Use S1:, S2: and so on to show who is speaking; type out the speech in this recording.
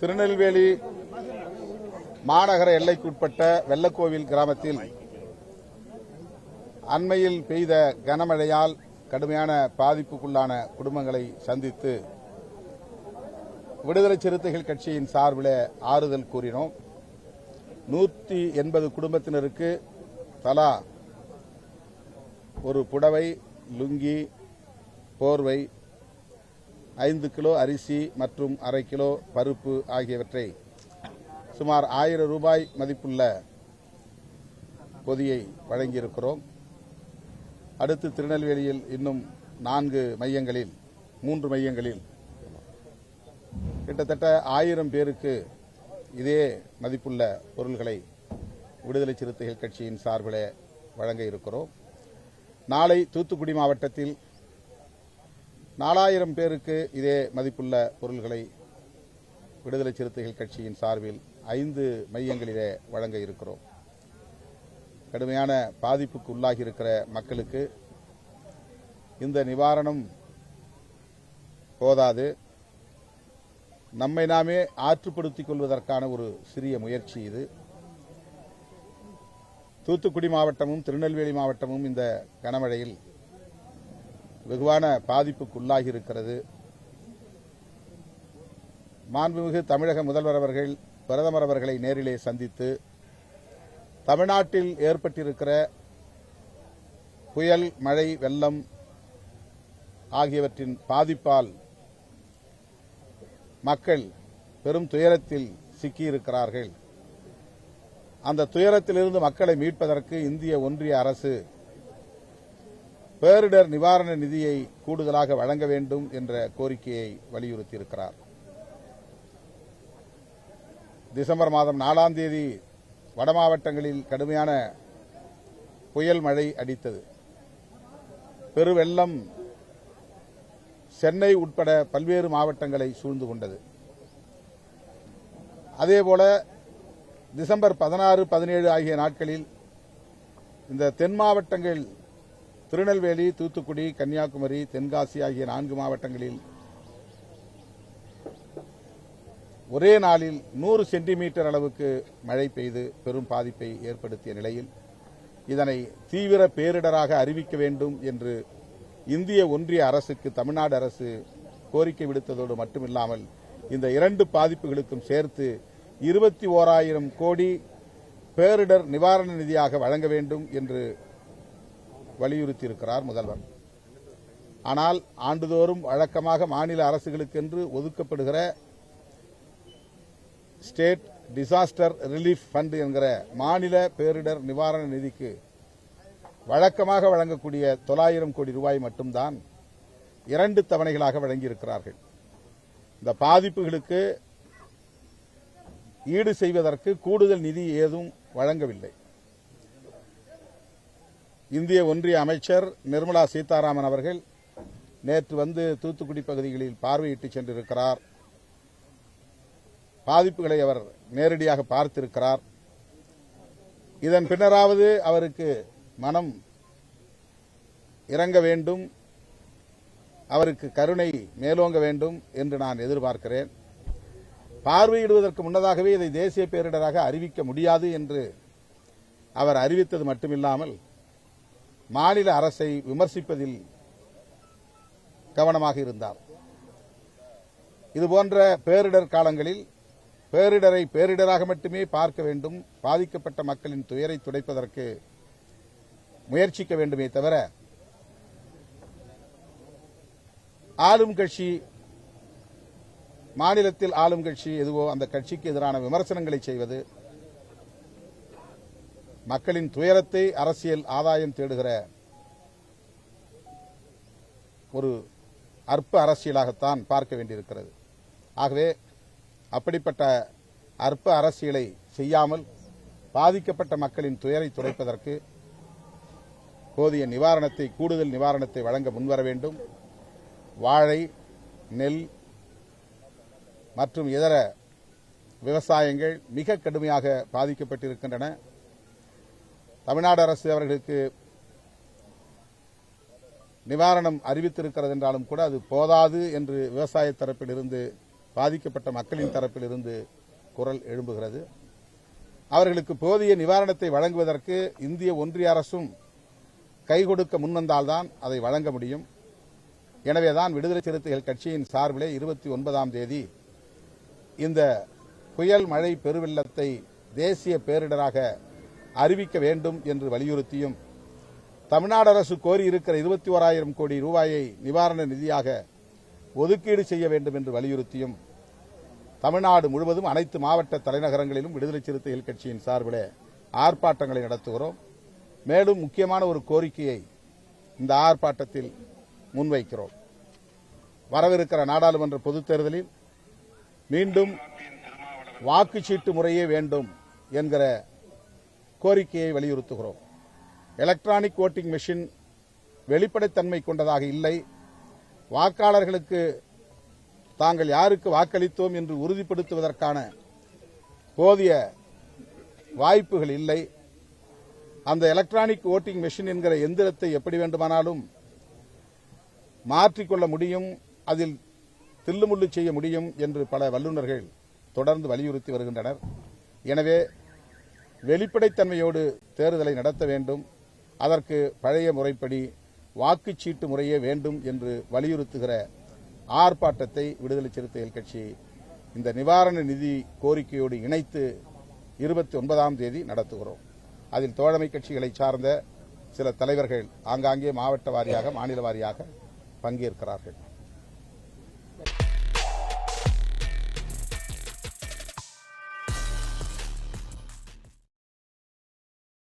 S1: திருநெல்வேலி மாநகர எல்லைக்குட்பட்ட வெள்ளக்கோவில் கிராமத்தில் அண்மையில் பெய்த கனமழையால் கடுமையான பாதிப்புக்குள்ளான குடும்பங்களை சந்தித்து விடுதலை சிறுத்தைகள் கட்சியின் சார்பில் ஆறுதல் கூறினோம். நூற்றி எண்பது குடும்பத்தினருக்கு தலா ஒரு புடவை லுங்கி போர்வை ஐந்து கிலோ அரிசி மற்றும் அரை கிலோ பருப்பு ஆகியவற்றை சுமார் ஆயிரம் ரூபாய் மதிப்புள்ள பொதியை வழங்கியிருக்கிறோம். அடுத்து திருநெல்வேலியில் இன்னும் நான்கு மையங்களில் மூன்று மையங்களில் கிட்டத்தட்ட ஆயிரம் பேருக்கு இதே மதிப்புள்ள பொருள்களை விடுதலை சிறுத்தைகள் கட்சியின் சார்பில் வழங்க இருக்கிறோம். நாளை தூத்துக்குடி மாவட்டத்தில் நாலாயிரம் பேருக்கு இதே மதிப்புள்ள பொருள்களை விடுதலை சிறுத்தைகள் கட்சியின் சார்பில் ஐந்து மையங்களிலே வழங்க இருக்கிறோம். கடுமையான பாதிப்புக்கு உள்ளாகி இருக்கிற மக்களுக்கு இந்த நிவாரணம் போதாது. நம்மை நாமே ஆற்றுப்படுத்திக் கொள்வதற்கான ஒரு சிறிய முயற்சி இது. தூத்துக்குடி மாவட்டமும் திருநெல்வேலி மாவட்டமும் இந்த கனமழையில் வெகுவான பாதிப்புக்கு உள்ளாகி இருக்கிறது மாண்புமிகு தமிழக முதல்வர் அவர்கள் பிரதமர் அவர்களை நேரிலே சந்தித்து தமிழ்நாட்டில் ஏற்பட்டிருக்கிற புயல் மழை வெள்ளம் ஆகியவற்றின் பாதிப்பால் மக்கள் பெரும் துயரத்தில் சிக்கியிருக்கிறார்கள். அந்த துயரத்திலிருந்து மக்களை மீட்பதற்கு இந்திய ஒன்றிய அரசு பேரிடர் நிவாரண நிதியை கூடுதலாக வழங்க வேண்டும் என்ற கோரிக்கையை வலியுறுத்தியிருக்கிறார். டிசம்பர் மாதம் நாலாம் தேதி வட மாவட்டங்களில் கடுமையான புயல் மழை அடித்தது. பெருவெள்ளம் சென்னை உட்பட பல்வேறு மாவட்டங்களை சூழ்ந்து கொண்டது. அதேபோல டிசம்பர் பதினாறு பதினேழு ஆகிய நாட்களில் இந்த தென் மாவட்டங்கள் திருநெல்வேலி தூத்துக்குடி கன்னியாகுமரி தென்காசி ஆகிய நான்கு மாவட்டங்களில் ஒரே நாளில் நூறு சென்டிமீட்டர் அளவுக்கு மழை பெய்து பெரும் பாதிப்பை ஏற்படுத்திய நிலையில் இதனை தீவிர பேரிடராக அறிவிக்க வேண்டும் என்று இந்திய ஒன்றிய அரசுக்கு தமிழ்நாடு அரசு கோரிக்கை விடுத்ததோடு மட்டுமில்லாமல் இந்த இரண்டு பாதிப்புகளுக்கும் சேர்த்து இருபத்தி ஓராயிரம் கோடி பேரிடர் நிவாரண நிதியாக வழங்க வேண்டும் என்று வலியுறுத்தியிருக்கிறார் முதல்வர். ஆனால் ஆண்டுதோறும் வழக்கமாக மாநில அரசுகளுக்கென்று ஒதுக்கப்படுகிற ஸ்டேட் டிசாஸ்டர் ரிலீஃப் ஃபண்ட் என்கிற மாநில பேரிடர் நிவாரண நிதிக்கு வழக்கமாக வழங்கக்கூடிய தொள்ளாயிரம் கோடி ரூபாய் மட்டும்தான் இரண்டு தவணைகளாக வழங்கியிருக்கிறார்கள். இந்த பாதிப்புகளுக்கு ஈடு செய்வதற்கு கூடுதல் நிதி ஏதும் வழங்கவில்லை. இந்திய ஒன்றிய அமைச்சர் நிர்மலா சீதாராமன் அவர்கள் நேற்று வந்து தூத்துக்குடி பகுதிகளில் பார்வையிட்டு சென்றிருக்கிறார். பாதிப்புகளை அவர் நேரடியாக பார்த்திருக்கிறார். இதன் பின்னராவது அவருக்கு மனம் இறங்க வேண்டும். அவருக்கு கருணை மேலோங்க வேண்டும் என்று நான் எதிர்பார்க்கிறேன். பார்வையிடுவதற்கு முன்னதாகவே இதை தேசிய பேரிடராக அறிவிக்க முடியாது என்று அவர் அறிவித்தது மட்டுமில்லாமல் மாநில அரசை விமர்சிப்பதில் கவனமாக இருந்தார். இதுபோன்ற பேரிடர் காலங்களில் பேரிடரை பேரிடராக மட்டுமே பார்க்க வேண்டும். பாதிக்கப்பட்ட மக்களின் துயரை துடைப்பதற்கு முயற்சிக்க வேண்டுமே தவிர ஆளும் கட்சி மாநிலத்தில் ஆளும் கட்சி எதுவோ அந்த கட்சிக்கு எதிரான விமர்சனங்களை செய்வது மக்களின் துயரத்தை அரசியல் ஆதாயம் தேடுகிற ஒரு அற்ப அரசியலாகத்தான் பார்க்க வேண்டியிருக்கிறது. ஆகவே அப்படிப்பட்ட அற்ப அரசியலை செய்யாமல் பாதிக்கப்பட்ட மக்களின் துயரை துடைப்பதற்கு போதிய நிவாரணத்தை கூடுதல் நிவாரணத்தை வழங்க முன்வர வேண்டும். வாழை நெல் மற்றும் இதர விவசாயங்கள் மிக கடுமையாக பாதிக்கப்பட்டிருக்கின்றன. தமிழ்நாடு அரசு அவர்களுக்கு நிவாரணம் அறிவித்திருக்கிறது என்றாலும் கூட அது போதாது என்று விவசாய தரப்பிலிருந்து பாதிக்கப்பட்ட மக்களின் தரப்பிலிருந்து குரல் எழும்புகிறது. அவர்களுக்கு போதிய நிவாரணத்தை வழங்குவதற்கு இந்திய ஒன்றிய அரசும் கை கொடுக்க முன்வந்தால்தான் அதை வழங்க முடியும். எனவேதான் விடுதலை சிறுத்தைகள் கட்சியின் சார்பிலே இருபத்தி ஒன்பதாம் தேதி இந்த புயல் மழை பெருவெள்ளத்தை தேசிய பேரிடராக அறிவிக்க வேண்டும் என்று வலியுறுத்தியும் தமிழ்நாடு அரசு கோரியிருக்கிற இருபத்தி ஓராயிரம் கோடி ரூபாயை நிவாரண நிதியாக ஒதுக்கீடு செய்ய வேண்டும் என்று வலியுறுத்தியும் தமிழ்நாடு முழுவதும் அனைத்து மாவட்ட தலைநகரங்களிலும் விடுதலை சிறுத்தைகள் கட்சியின் சார்பில் ஆர்ப்பாட்டங்களை நடத்துகிறோம். மேலும் முக்கியமான ஒரு கோரிக்கையை இந்த ஆர்ப்பாட்டத்தில் முன்வைக்கிறோம். வரவிருக்கிற நாடாளுமன்ற பொதுத் தேர்தலில் மீண்டும் வாக்குச்சீட்டு முறையே வேண்டும் என்கிற கோரிக்கையை வலியுறுத்துகிறோம். எலக்ட்ரானிக் ஓட்டிங் மெஷின் வெளிப்படைத்தன்மை கொண்டதாக இல்லை. வாக்காளர்களுக்கு தாங்கள் யாருக்கு வாக்களித்தோம் என்று உறுதிப்படுத்துவதற்கான போதிய வாய்ப்புகள் இல்லை. அந்த எலக்ட்ரானிக் ஓட்டிங் மெஷின் என்கிற எந்திரத்தை எப்படி வேண்டுமானாலும் மாற்றிக்கொள்ள முடியும் அதில் தில்லுமுள்ளு செய்ய முடியும் என்று பல வல்லுநர்கள் தொடர்ந்து வலியுறுத்தி வருகின்றனர். எனவே வெளிப்படைத்தன்மையோடு தேர்தலை நடத்த வேண்டும். அதற்கு பழைய முறைப்படி வாக்குச்சீட்டு முறையே வேண்டும் என்று வலியுறுத்துகிற ஆர்ப்பாட்டத்தை விடுதலை சிறுத்தைகள் கட்சி இந்த நிவாரண நிதி கோரிக்கையோடு இணைத்து இருபத்தி ஒன்பதாம் தேதி நடத்துகிறோம். அதில் தோழமை கட்சிகளை சார்ந்த சில தலைவர்கள் ஆங்காங்கே மாவட்ட வாரியாக மாநில வாரியாக பங்கேற்கிறார்கள்.